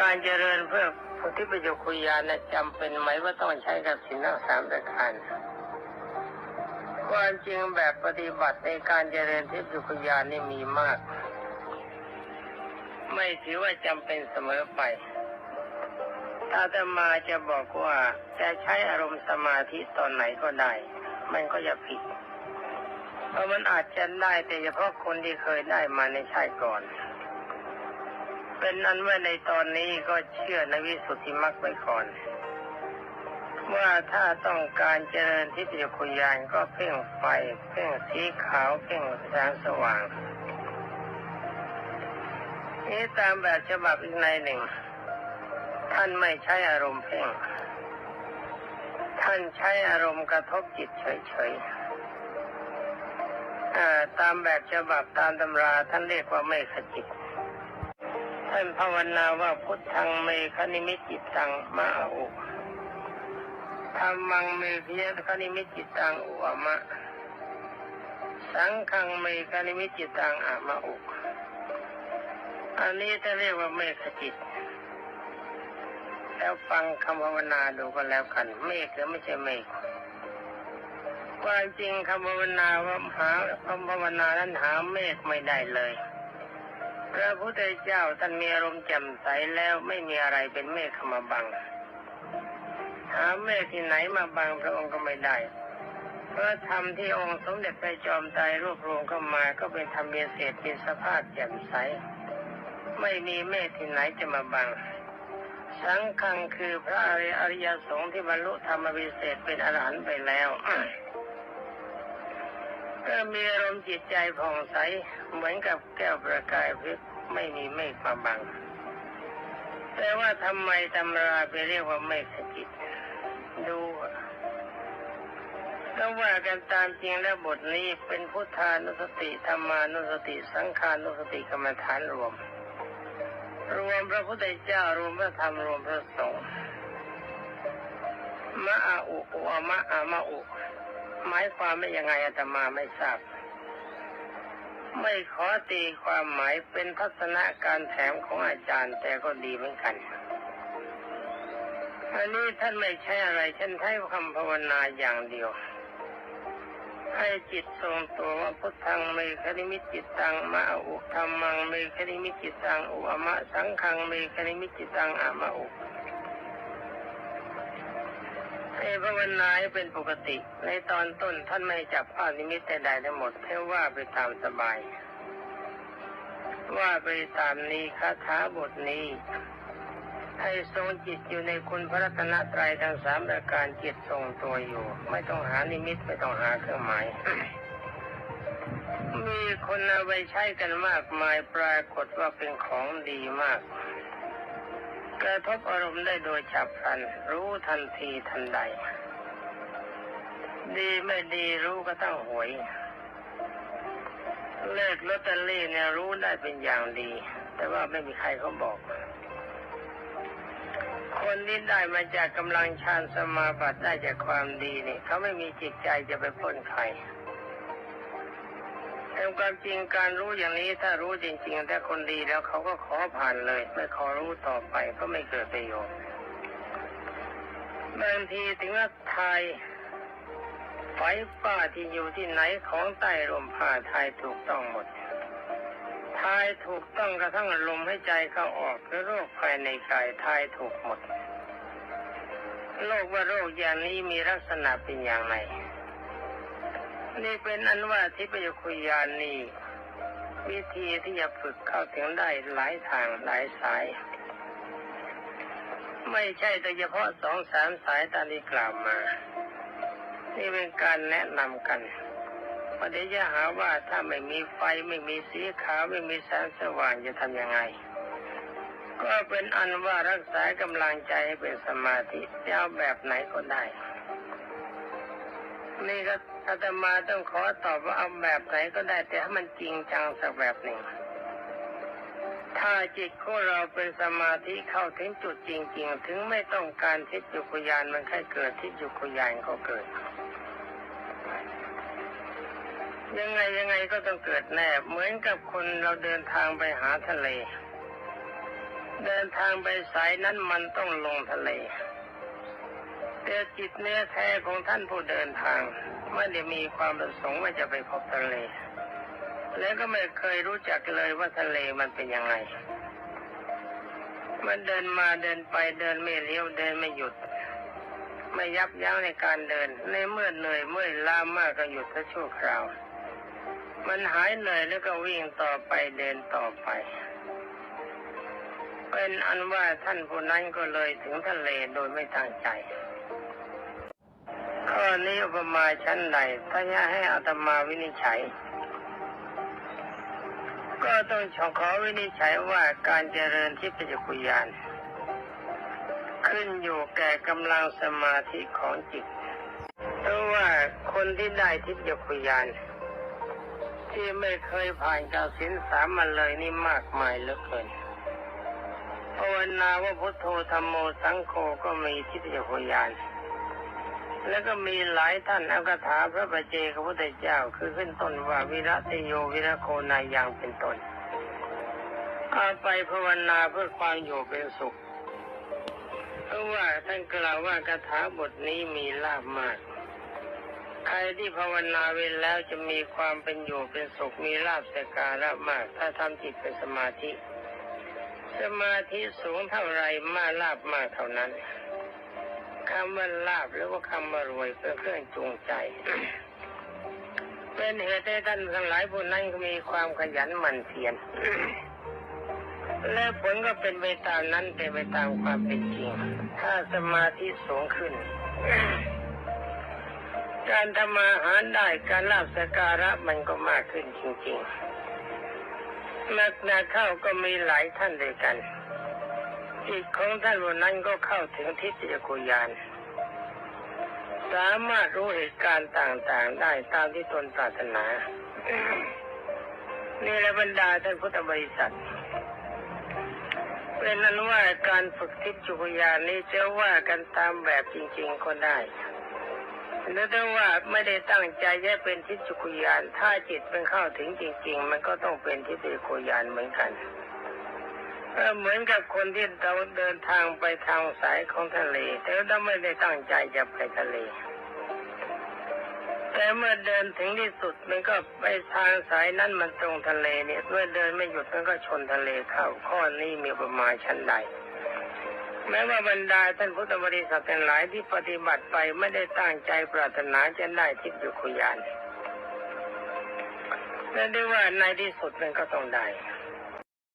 การเจริญเพื่อพุทธิประโยชน์คุยานะจำเป็นไหมว่าต้องใช้กับสินทั้งสามประการความจริงแบบปฏิบัติในการเจริญทิพยคุยานนี่มีมาก ไม่ถือว่าจำเป็นเสมอไปอาตมาจะบอกว่าจะใช้อารมณ์สมาธิตอนไหนก็ได้ มันก็จะผิด เพราะมันอาจจะได้แต่เฉพาะคนที่เคยได้มาในชาติก่อน เป็นนั้นว่าในตอนนี้ก็เชื่อในวิสุทธิมรรคไว้ก่อน ว่าถ้าต้องการเจริญทิพยคุยานก็เพ่งไฟ เพ่งสีขาว เพ่งแสงสว่าง นี้ตามแบบฉบับอีกในหนึ่ง ท่านไม่ใช้อารมณ์เพ่ง ท่านใช้อารมณ์กระทบจิตเฉยๆตามแบบฉบับตามตำราท่านเรียกว่าไม่ขจิต ท่านภาวนาว่าพุทธังเมคณิมิตจิตตังมาอุธรรมังเมพิยคณิมิตจิตตังอุอมะ สังฆังเมคณิมิตจิตตังอะมะอุอันนี้จะเรียกว่าเมฆจิต แล้วฟังคำภาวนาดูก็แล้วกัน เมฆหรือไม่ใช่เมฆความจริงคำภาวนาว่าหาคำภาวนานั้นหาเมฆไม่ได้เลย พระพุทธเจ้าท่านมีอารมณ์แจ่มใสแล้วไม่มีอะไรเป็นเมฆเข้ามาบัง หาเมฆที่ไหนมาบังพระองค์ก็ไม่ได้เพราะธรรมที่องค์สมเด็จพระจอมไตรรวบรวมเข้ามาก็เป็นธรรมเบียเศษเป็นสภาพแจ่มใส ไม่มีเมฆที่ไหนจะมาบัง สังฆังคือพระอริยสงฆ์ที่บรรลุธรรมวิเศษเป็นอรหันต์ไปแล้ว ก็มีอารมณ์จิตใจผ่องใสเหมือนกับแก้วประกายเพชรไม่มีเมฆมาบัง แต่ว่าทำไมตำราไปเรียกว่าเมฆจิตดูก็ว่ากันตามจริงแล้วบทนี้เป็นพุทธานุสติธรรมานุสติ สังขานุสติกรรมฐานรวม รวมพระพุทธเจ้ารวมพระธรรมรวมพระสงฆ์มะอาอุอมะอามะอุ หมายความไม่ยังไงอาตมาไม่ทราบ ไม่ขอตีความหมายเป็นทัศนะการแถมของอาจารย์แต่ก็ดีเหมือนกัน อันนี้ท่านไม่ใช่อะไรฉันใช้คำภาวนาอย่างเดียวให้จิตทรงตัวว่าพุทธังเมคณิมิตจิตตังมะอุธรรมังเมคณิมิตจิตตังอุอะมะสังฆังเมคณิมิตจิตตังอะมะอุ ให้ภาวนาให้เป็นปกติ ในตอนต้นท่านไม่จับภาพนิมิตใดๆทั้งหมดแค่ว่าไปตามสบาย ว่าไปตามนี้คาถาบทนี้ ให้ทรงจิตอยู่ในคุณพระรัตนตรัยทั้งสามประการจิตทรงตัวอยู่ ไม่ต้องหานิมิตไม่ต้องหาเครื่องหมายมีคนเอาไปใช้กันมากมายปรากฏว่าเป็นของดีมาก กระทบอารมณ์ได้โดยฉับพลัน รู้ทันทีทันใด ดีไม่ดีรู้ก็ต้องหวย เลขลอตเตอรี่เนี่ยรู้ได้เป็นอย่างดี แต่ว่าไม่มีใครเขาบอก คนที่ได้มาจากกำลังฌานสมาบัติได้จากความดีนี่เขาไม่มีจิตใจจะไปพ้นใคร แต่ความจริงการรู้อย่างนี้ถ้ารู้จริงๆถ้าคนดีแล้วเขาก็ขอผ่านเลย ไม่ขอรู้ต่อไปก็ไม่เกิดประโยชน์บางทีถึงว่าทายไฟฟ้าที่อยู่ที่ไหนของใต้ลมผ่าทายถูกต้องหมดทายถูกต้องกระทั่งลมให้ใจเข้าออกหรือโรคภายในกายทายถูกหมดโรคว่าโรคอย่างนี้มีลักษณะเป็นอย่างไร นี่เป็นอันว่าทิพยคุยานนี่วิธีที่จะฝึกเข้าถึงได้หลายทางหลายสาย ไม่ใช่แต่เฉพาะสองสามสายตามที่กล่าวมา นี่เป็นการแนะนำกันประเดี๋ยวจะหาว่าถ้าไม่มีไฟไม่มีสีขาวไม่มีแสงสว่างจะทำยังไง ก็เป็นอันว่ารักษากำลังใจให้เป็นสมาธิจะเอาแบบไหนก็ได้ นี่ก็ อาตมาต้องขอตอบว่าเอาแบบไหนก็ได้แต่ให้มันจริงจังสักแบบหนึ่ง ถ้าจิตของเราเป็นสมาธิเข้าถึงจุดจริง ๆ ถึงไม่ต้องการทิฏยุคุยานมันแค่เกิดทิฏยุคุยานก็เกิด ยังไงยังไงก็ต้องเกิดแน่ เหมือนกับคนเราเดินทางไปหาทะเล เดินทางไปสายนั้นมันต้องลงทะเลแต่จิตเนื้อแท้ของท่านผู้เดินทาง ไม่ได้มีความประสงค์ว่าจะไปพบทะเล แล้วก็ไม่เคยรู้จักเลยว่าทะเลมันเป็นยังไง มันเดินมาเดินไปเดินไม่เลี้ยวเดินไม่หยุด ไม่ยับยั้งในการเดิน ในเมื่อเหนื่อยเมื่อยล้ามากก็หยุดสักชั่วคราว มันหายเหนื่อยแล้วก็วิ่งต่อไปเดินต่อไป เป็นอันว่าท่านผู้นั้นก็เลยถึงทะเลโดยไม่ตั้งใจ อนี้อุปมาชั้นใดถ้าจะให้อาตมาวินิจฉัย ก็ต้องขอวินิจฉัยว่าการเจริญที่ปัจจุกุยานขึ้นอยู่แก่กำลังสมาธิของจิตเพราะว่าคนที่ได้ทิพยคุยาน ที่ไม่เคยผ่านการสินสามมาเลยนี่มากมายเหลือเกินภาวนาว่าพุทโธธรรมโมสังโฆก็มีทิพยคุยาน แล้วก็มีหลายท่านอักถาพระประเจกพระพุทธเจ้า คือขึ้นต้นว่าวิรัติโยวิรโคนายังเป็นต้นเอาไปภาวนาเพื่อความอยู่เป็นสุข เพราะว่าท่านกล่าวว่าคาถาบทนี้มีลาบมาก ใครที่ภาวนาเว้นแล้วจะมีความเป็นอยู่เป็นสุขมีลาบสการะมาก ถ้าทำจิตเป็นสมาธิ สมาธิสูงเท่าไรมาลาบมากเท่านั้น คำว่าลาบหรือว่าคำว่ารวยเป็นเครื่องจูงใจ เป็นเหตุให้ท่านทั้งหลายผู้นั้นมีความขยันหมั่นเพียรและผลก็เป็นไปตามนั้นเป็นไปตามความเป็นจริง ถ้าสมาธิสูงขึ้น การทำมาหารได้การลาบสการะมันก็มากขึ้นจริงๆนักนาเข้าก็มีหลายท่านด้วยกัน จิตของท่านวันนั้นก็เข้าถึงทิพยกุยาน สามารถรู้เหตุการณ์ต่างๆได้ตามที่ตนปรารถนานี่และบรรดาท่านพุทธบริษัทเป็นนั้นว่าการฝึกทิพย์จุกยานนี้จะว่ากันตามแบบจริง ๆ ก็ได้หรือถ้าว่าไม่ได้ตั้งใจจะเป็นทิพย์จุกยาน ถ้าจิตเป็นเข้าถึงจริง ๆ มันก็ต้องเป็นทิพย์จุกยานเหมือนกัน เหมือนกับคนที่เราเดินทางไปทางสายของทะเล แต่ถ้าไม่ได้ตั้งใจจะไปทะเล แต่เมื่อเดินถึงที่สุดมันก็ไปทางสายนั้นมันตรงทะเลเนี่ยเมื่อเดินไม่หยุดมันก็ชนทะเลเข้าข้อนี้มีประมาณชั้นใดแม้ว่าบรรดาท่านพุทธบริษัททั้งหลายที่ปฏิบัติไปไม่ได้ตั้งใจปรารถนาจะได้ทิพย์อยู่คุยานนั่นได้ว่าในที่สุดมันก็ต้องได้